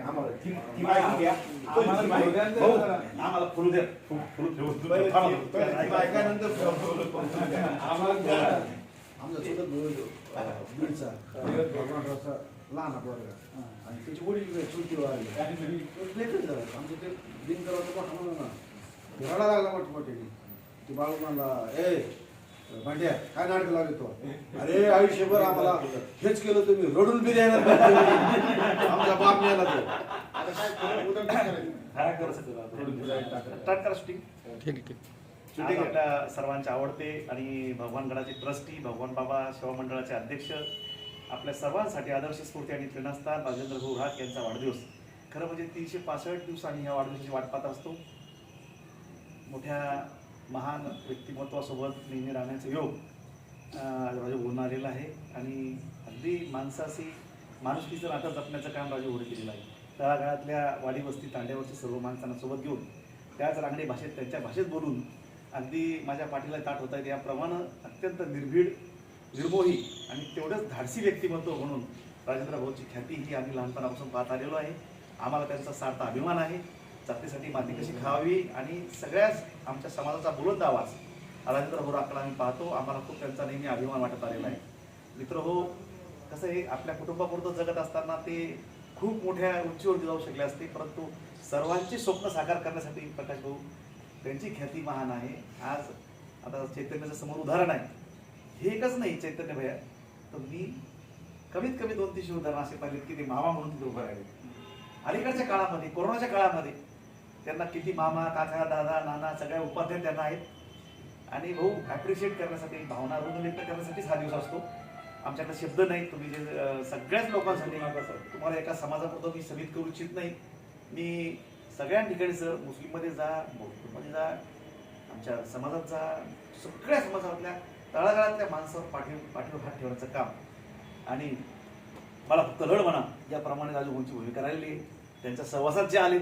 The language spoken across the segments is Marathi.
आम्हाला ती- द्या. आम्हाला द्या. आम्हाला फुल- ठेवून आमचा स्वतः बीडचा लहान पोरगा आणि त्याची वडील चुलती झालं आमचं ते दिनकराचा मोठा म्हणून ना रडा लागला मोठं मोठे ते बाळू म्हणला ए भांड्या काय नाटक लागले तो? अरे आयुष्यभर आम्हाला हेच केलं तुम्ही रडून बी द्यायला. आमचा बाप मिळाला तो. सर्वांचे आवडते आणि भगवानगडाचे ट्रस्टी भगवान बाबा सेवा मंडळाचे अध्यक्ष आपल्या सर्वांसाठी आदर्श स्फूर्ती आणि प्रेरणास्थान राजेंद्र भाऊ राठ यांचा वाढदिवस. खरं म्हणजे तीनशे पासष्ट दिवस आम्ही ह्या वाढदिवसाची वाट पाहत असतो. मोठ्या महान व्यक्तिमत्वासोबत नेहमी राहण्याचा योग आज राजू होऊन आलेला आहे. आणि अगदी माणसाशी माणुसकीचं नातं जपण्याचं काम राजू होडे केलेलं आहे. तळागाळातल्या वाडी वस्ती तांड्यावरची सर्व माणसांना सोबत घेऊन त्याच रांगडी भाषेत त्यांच्या भाषेत बोलून अगदी माझ्या पाठीला ताट होत आहेत याप्रमाणे अत्यंत निर्भीड निर्मोही आणि तेवढंच धाडसी व्यक्तिमत्व म्हणून राजेंद्र भाऊची ख्याती ही आम्ही लहानपणापासून पाहत आलेलो आहे. आम्हाला त्यांचा सार्थ अभिमान आहे. जातीसाठी माती कशी खावी आणि सगळ्याच आमच्या समाजाचा बुलंद आवाज. राजेंद्र हो राखडा आम्ही पाहतो. आम्हाला खूप त्यांचा नेहमी अभिमान वाटत आलेला आहे. मित्र हो कसं आहे आपल्या कुटुंबापुरतं जगत असताना ते खूप मोठ्या उंचीवरती जाऊ शकले असते. परंतु सर्वांची स्वप्न साकार करण्यासाठी प्रकाश भाऊ त्यांची ख्याती महान आहे. आज आता चैतन्याचं समोर उदाहरण आहे. हे एकच नाही चैतन्य भैया. तर मी कमीत कमी दोन तीनशे उदाहरणं असे पाहिलेत की ते मामा म्हणून तिथे उभं राहिले. अलीकडच्या काळामध्ये कोरोनाच्या काळामध्ये त्यांना किती मामा काका दादा नाना सगळ्या उपाध्याय त्यांना आहेत. आणि भाऊ ॲप्रिशिएट करण्यासाठी भावना ऋण व्यक्त करण्यासाठीच हा दिवस असतो. आमच्याकडे शब्द नाहीत. तुम्ही जे सगळ्याच लोकांसाठी तुम्हाला एका समाजापुरतं मी समित करू इच्छित नाही. मी सगळ्या ठिकाणी सर मुस्लिममध्ये जा बौद्धमध्ये जा आमच्या समाजात जा सगळ्या समाजातल्या तळागाळातल्या माणसावर पाठी पाठीवर हात ठेवण्याचं काम. आणि मला फक्त लढ म्हणा याप्रमाणे राजूभाऊंची भूमिका राहिली त्यांच्या सहवासात जे आले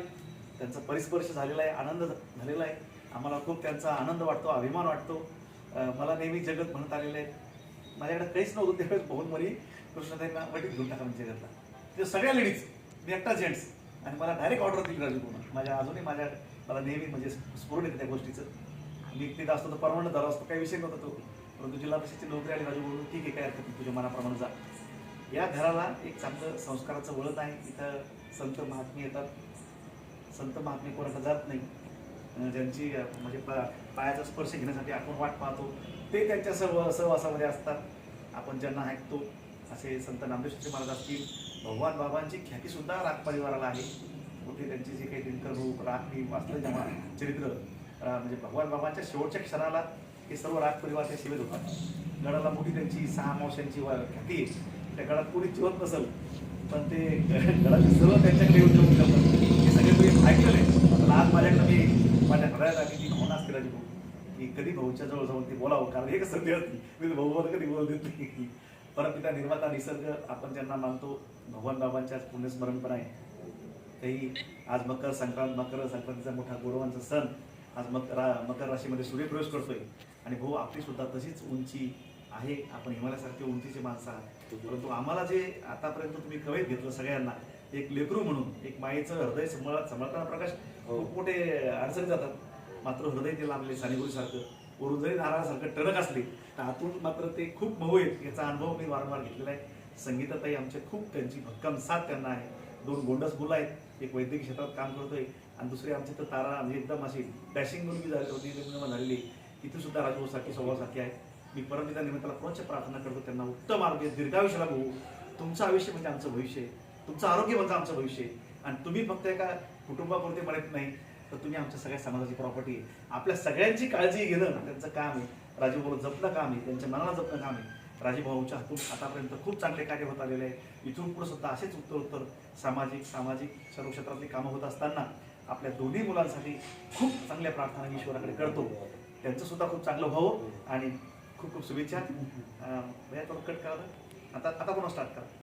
त्यांचा परिस्पर्श झालेला आहे आनंद झालेला आहे. आम्हाला खूप त्यांचा आनंद वाटतो अभिमान वाटतो. मला नेहमी जगत म्हणत आलेले आहे माझ्याकडे काहीच नव्हतं त्यावेळेस बहुन मरी कृष्णताईंना वटीत घेऊन टाका म्हणजे जगतला ते सगळ्या लेडीज मी एकटा जेंट्स आणि मला डायरेक्ट ऑर्डर दिली राजूभाऊन माझ्या अजूनही माझ्या मला नेहमी म्हणजे स्फोरण येते त्या गोष्टीचं. मी तिथं असतो तर परमनंट झाला असतो काही विषय नव्हता तो. परंतु जिल्हा परिषदेची नोकरी आली राजू बोलून ठीक आहे काय हरकत नाही तुझ्या मनाप्रमाणे जा. या घराला एक चांगलं संस्काराचं वळण आहे. इथं संत महात्मे येतात. संत महात्मे कोणाला जात नाही. ज्यांची म्हणजे पा- पायाचा स्पर्श घेण्यासाठी आपण वाट पाहतो ते त्यांच्या सह सहवासामध्ये असतात. आपण ज्यांना ऐकतो असे संत नामदेव महाराज असतील भगवान बाबांची ख्यातीसुद्धा राग परिवाराला आहे. कुठे त्यांची जे काही दिनकर रूप राग मी वाचलं जेव्हा चरित्र म्हणजे भगवान बाबांच्या शेवटच्या क्षणाला हे सर्व राग परिवार त्या सेवेत होतात. गडाला मोठी त्यांची सहा मावशांची ख्याती त्या गडात कोणी जिवत नसेल पण ते गडाचे सर्व त्यांच्याकडे येऊन जातात. हे ऐकलेलं आहे पण आज माझ्याकडे मी माझ्या घरात आली ती भावना असते राजू भाऊ की कधी भाऊच्या जवळ जाऊन ते बोलावं कारण हे संधी असते मी तर भाऊवर कधी बोलत देत नाही. परंतु निर्माता निसर्ग आपण ज्यांना मानतो भगवान बाबांच्या पुण्यस्मरण पण आहे. तेही आज मकर संक्रांत मकर संक्रांतीचा मोठा गौरवांचा सण आज मकर रा मकर राशीमध्ये सूर्यप्रवेश करतोय. आणि भाऊ आपली सुद्धा तशीच उंची आहे आपण हिमालयासारखी उंचीची माणसं आहात. परंतु आम्हाला जे आतापर्यंत तुम्ही कवेत घेतलं सगळ्यांना एक लेकरू म्हणून एक मायेचं हृदय सांभाळ सांभाळताना प्रकाश खूप मोठे अडचणी जातात. मात्र हृदय ते लाभले सारखं वरून जरी नारळासारखं टणक असले तर आतून मात्र ते खूप मऊ आहेत याचा अनुभव मी वारंवार घेतलेला आहे. संगीताताई आमच्या खूप त्यांची भक्कम साथ त्यांना आहे. दोन गोंडस मुलं आहेत एक वैद्यकीय क्षेत्रात काम करतोय आणि दुसरी आमची तर तारा म्हणजे एकदम अशी डॅशिंग मुलगी झाली होती निर्माण झालेली तिथे सुद्धा राजभाऊसारखी स्वभावासारखी आहे. मी परमपिता निमित्ताला कोणाच्या प्रार्थना करतो त्यांना उत्तम आरोग्य दीर्घायुष्याला भाऊ तुमचं आयुष्य म्हणजे आमचं भविष्य. आहे. तुमचं आरोग्य म्हणजे आमचं भविष्य. आहे. आणि तुम्ही फक्त एका कुटुंबापुरते म्हणत नाही तर तुम्ही आमच्या सगळ्या समाजाची प्रॉपर्टी आहे. आपल्या सगळ्यांची काळजी घेणं त्यांचं काम आहे. राजूभाऊ जपणं काम आहे त्यांच्या मनाला जपणं काम आहे. राजूभाऊच्या हातून आतापर्यंत खूप चांगले कार्य होत आलेले आहे. इथून पुढे सुद्धा असेच उत्तर उत्तर सामाजिक सामाजिक सर्व क्षेत्रातली कामं होत असताना आपल्या दोन्ही मुलांसाठी खूप चांगल्या प्रार्थना ईश्वराकडे करतो. त्यांचं सुद्धा खूप चांगलं व्हावं आणि खूप खूप शुभेच्छा. थोडं कट करा आता आता पुन्हा स्टार्ट करा.